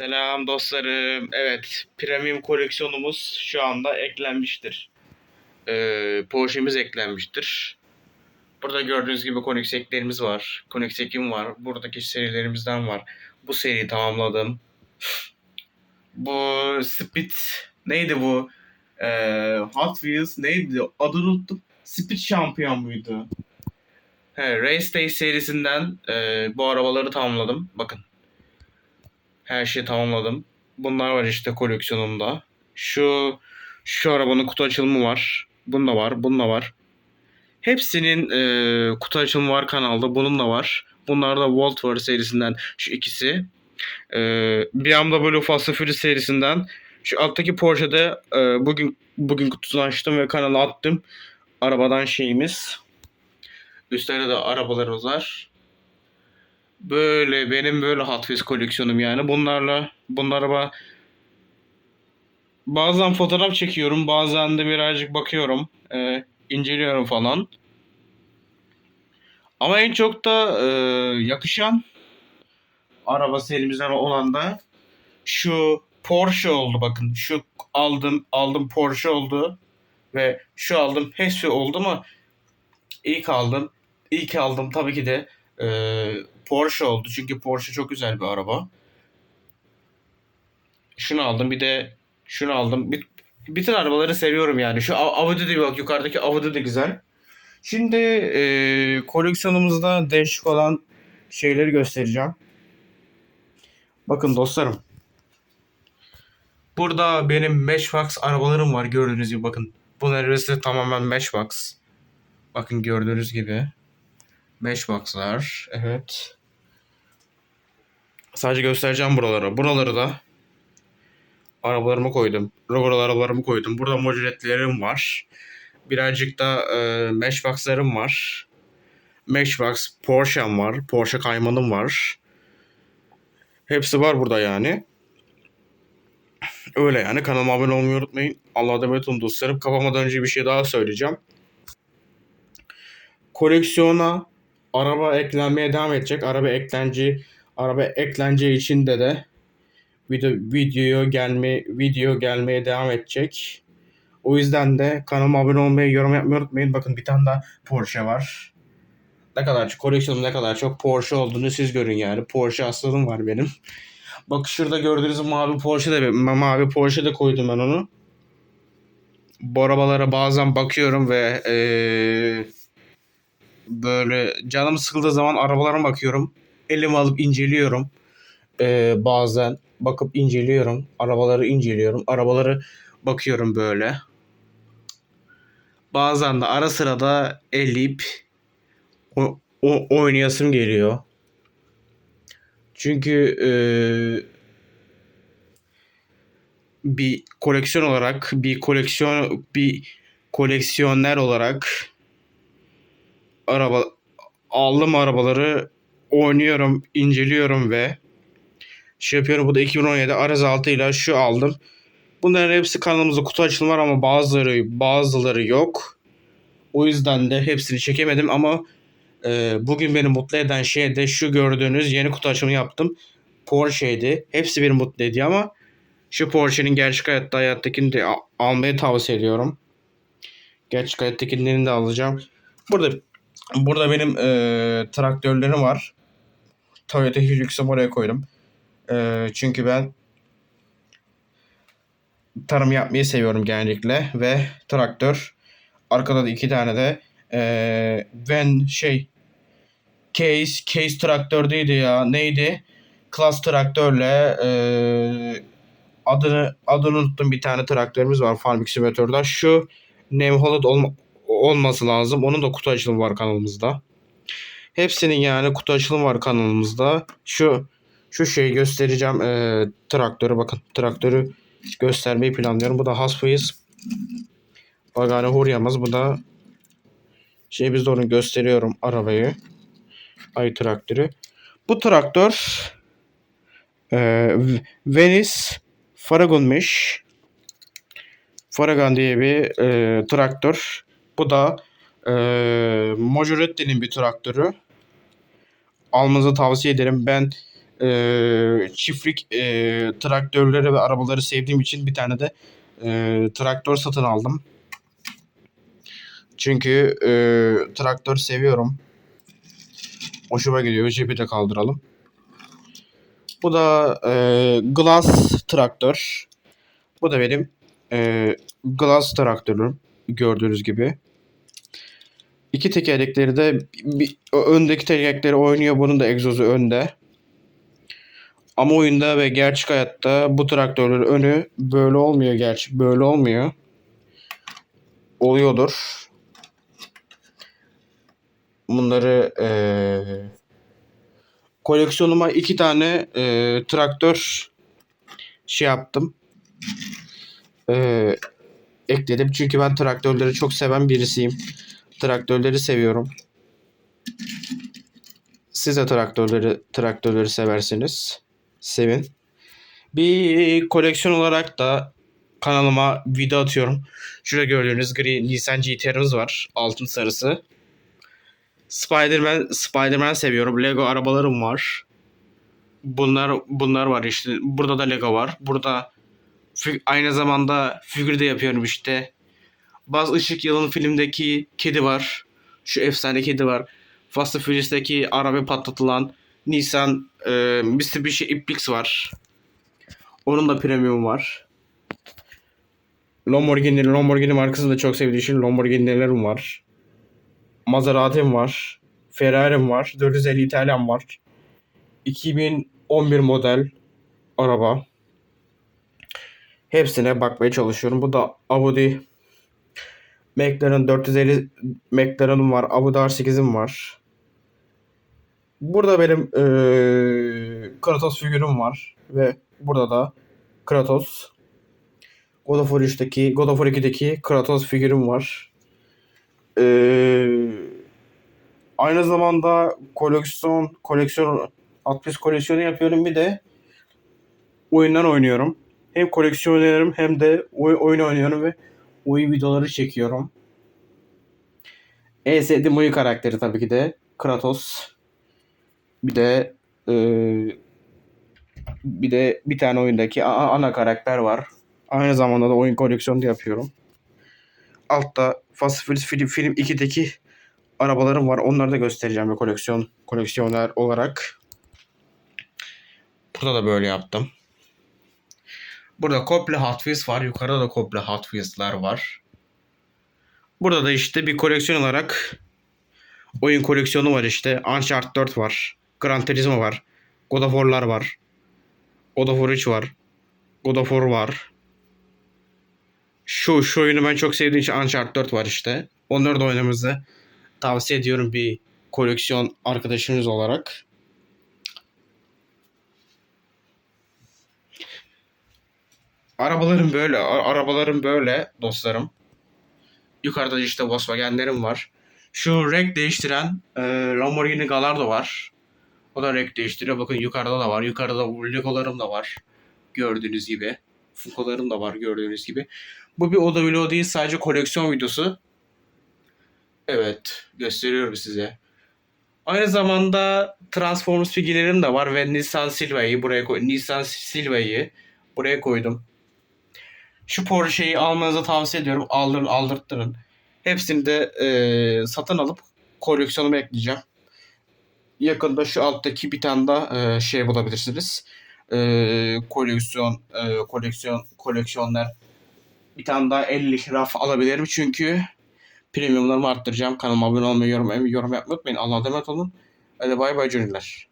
Selam dostlarım. Evet, premium koleksiyonumuz şu anda eklenmiştir. Ee, Porsche'miz eklenmiştir. Burada gördüğünüz gibi Koenigsegg'lerimiz var. Koenigsegg'im var. Buradaki serilerimizden var. Bu seriyi tamamladım. Bu Speed neydi bu? Ee, Hot Wheels neydi? Adını unuttum. Speed şampiyon muydu? He, Race Day serisinden e, bu arabaları tamamladım. Bakın. Her şeyi tamamladım. Bunlar var işte koleksiyonumda. Şu şu arabanın kutu açılımı var. Bunda var, bunda var. Hepsinin e, kutu açılımı var kanalda. Bunun da var. Bunlar da Volt var serisinden şu ikisi. E, BMW Fast and Furious serisinden şu alttaki Porsche'de e, bugün bugün kutusunu açtım ve kanala attım. Arabadan şeyimiz. Üstlerde de arabalarımız var. Böyle benim böyle Hot Wheels koleksiyonum yani. Bunlarla bunlara ba- bazen fotoğraf çekiyorum, bazen de birazcık bakıyorum, e, inceliyorum falan. Ama en çok da e, yakışan araba serimizden olan da şu Porsche oldu bakın. Şu aldım aldım Porsche oldu ve şu aldım hepsi oldu ama ilk aldım ilk aldım tabii ki de e, Porsche oldu. Çünkü Porsche çok güzel bir araba. Şunu aldım bir de şunu aldım. Bir, bütün arabaları seviyorum yani. Şu Audi de bak yukarıdaki Audi de güzel. Şimdi e, koleksiyonumuzda değişik olan şeyleri göstereceğim. Bakın dostlarım. Burada benim Matchbox arabalarım var gördüğünüz gibi bakın. Bu neredeyse tamamen Matchbox. Bakın gördüğünüz gibi. Matchbox'lar. Evet. Sadece göstereceğim buraları. Buraları da arabalarımı koydum. Logolı arabalarımı koydum. Burada moduletlerim var. Birazcık da e, Matchbox'larım var. Matchbox Porsche'm var. Porsche Cayman'ım var. Hepsi var burada yani. Öyle yani. Kanalıma abone olmayı unutmayın. Allah'a emanet olun dostlarım. Kapamadan önce bir şey daha söyleyeceğim. Koleksiyona araba eklenmeye devam edecek. Araba eklenci araba ekleneceği içinde de video video gelme video gelmeye devam edecek. O yüzden de kanalıma abone olmayı, yorum yapmayı unutmayın. Bakın bir tane daha Porsche var. Ne kadar çok koleksiyonum ne kadar çok Porsche olduğunu siz görün yani. Porsche hastalığım var benim. Bak şurada gördüğünüz mavi Porsche de ma- mavi Porsche de koydum ben onu. Bu arabalara bazen bakıyorum ve eee böyle canım sıkıldığı zaman arabalara bakıyorum. Elime alıp inceliyorum. Ee, bazen bakıp inceliyorum. Arabaları inceliyorum. Arabaları bakıyorum böyle. Bazen de ara sıra da elleyip o, o, oynayasım geliyor. Çünkü eee, bir koleksiyon olarak bir koleksiyon bir koleksiyoner olarak araba aldım arabaları oynuyorum, inceliyorum ve şey yapıyorum. Bu da 2017 Araz 6 ile şu aldım. Bunların hepsi kanalımızda kutu açılımı var ama bazıları bazıları yok. O yüzden de hepsini çekemedim ama e, bugün beni mutlu eden şey de şu gördüğünüz yeni kutu açılımı yaptım. Porsche'ydi. Hepsi beni mutlu ediyor ama şu Porsche'nin gerçek hayatta hayattakini de al- almayı tavsiye ediyorum. Gerçek hayattakilerini de alacağım. Burada Burada benim eee, traktörlerim var. Toyota Hilux'u buraya koydum. Eee, çünkü ben tarım yapmayı seviyorum genellikle ve traktör. Arkada da iki tane de eee Van şey Case Case traktör değildi ya neydi? Class traktörle eee, adını adını unuttum bir tane traktörümüz var Farming Simulator'da. Şu New Holland olma, olması lazım. Onun da kutu açılımı var kanalımızda. Hepsinin yani kutu açılımı var kanalımızda. Şu şu şeyi göstereceğim. Ee, traktörü bakın. Traktörü göstermeyi planlıyorum. Bu da Hasfıyız. Bagane Huryamız. Bu da şey biz de onu gösteriyorum arabayı. Ay traktörü. Bu traktör e, Venice Faragon'muş. Faragon diye bir e, traktör. Bu da e, Majoretti'nin bir traktörü. Almanızı tavsiye ederim. Ben e, çiftlik e, traktörleri ve arabaları sevdiğim için bir tane de e, traktör satın aldım. Çünkü e, traktör seviyorum. Hoşuma gidiyor. Cebi de kaldıralım. Bu da e, Glass traktör. Bu da benim e, Glass traktörüm. Gördüğünüz gibi. İki tekerlekleri de bir, öndeki tekerlekleri oynuyor. Bunun da egzozu önde. Ama oyunda ve gerçek hayatta bu traktörlerin önü böyle olmuyor gerçi. Böyle olmuyor. Oluyordur. Bunları eee koleksiyonuma iki tane eee, traktör şey yaptım. Eee, ekledim. Çünkü ben traktörleri çok seven birisiyim. Traktörleri seviyorum. Siz de traktörleri traktörleri seversiniz. Sevin. Bir koleksiyon olarak da kanalıma video atıyorum. Şurada gördüğünüz gri Nissan GTR'ımız var. Altın sarısı. Spider-Man Spider-Man seviyorum. Lego arabalarım var. Bunlar bunlar var işte. Burada da Lego var. Burada aynı zamanda figür de yapıyorum işte. Baz Işık Yılın filmdeki kedi var. Şu efsane kedi var. Fast and Furious'taki araba patlatılan Nissan e, Mitsubishi Ipix var. Onun da premium var. Lamborghini, Lamborghini markasını da çok sevdiğim için Lamborghini'lerim var. Maserati'm var. Ferrari'm var. 450 İtalyan var. 2011 model araba. Hepsine bakmaya çalışıyorum. Bu da Audi McLaren 450 McLaren'ım var. Audi R8'im var. Burada benim eee Kratos figürüm var. Ve burada da Kratos. God of War 3'teki, God of War 2'deki Kratos figürüm var. Eee aynı zamanda koleksiyon, koleksiyon, Atlas koleksiyonu yapıyorum. Bir de oyunlar oynuyorum. Hem koleksiyon oynuyorum hem de oy- oyun oynuyorum ve oyun videoları çekiyorum. En sevdiğim oyun karakteri tabii ki de Kratos. Bir de eee, bir de bir tane oyundaki ana karakter var. Aynı zamanda da oyun koleksiyonu da yapıyorum. Altta Fast Furious film, film 2'deki arabalarım var. Onları da göstereceğim bir koleksiyon koleksiyoner olarak. Burada da böyle yaptım. Burada komple Hot Wheels var. Yukarıda da komple Hot Wheels'lar var. Burada da işte bir koleksiyon olarak oyun koleksiyonu var işte. Uncharted 4 var. Gran Turismo var. God of War'lar var. God of War 3 var. God of War var. Şu, şu oyunu ben çok sevdiğim için Uncharted 4 var işte. Onları da oynamanızı tavsiye ediyorum bir koleksiyon arkadaşınız olarak. Arabalarım böyle, arabalarım böyle dostlarım. Yukarıda da işte Volkswagen'lerim var. Şu renk değiştiren e, Lamborghini Gallardo var. O da renk değiştiriyor. Bakın yukarıda da var. Yukarıda Legolarım da var. Gördüğünüz gibi. Fukolarım da var gördüğünüz gibi. Bu bir oda vlogu değil sadece koleksiyon videosu. Evet gösteriyorum size. Aynı zamanda Transformers figürlerim de var ve Nissan Silvia'yı buraya koy Nissan Silvia'yı buraya koydum. Şu Porsche'yi almanızı tavsiye ediyorum. Aldırın, aldırttırın. Hepsini de eee, satın alıp koleksiyonuma ekleyeceğim. Yakında şu alttaki bir tane daha eee, şey bulabilirsiniz. Eee, koleksiyon, eee, koleksiyon, koleksiyonlar. Bir tane daha 50 raf alabilirim çünkü premiumlarımı arttıracağım. Kanalıma abone olmayı, yorum, yorum yapmayı unutmayın. Allah'a emanet olun. Hadi bay bay cünler.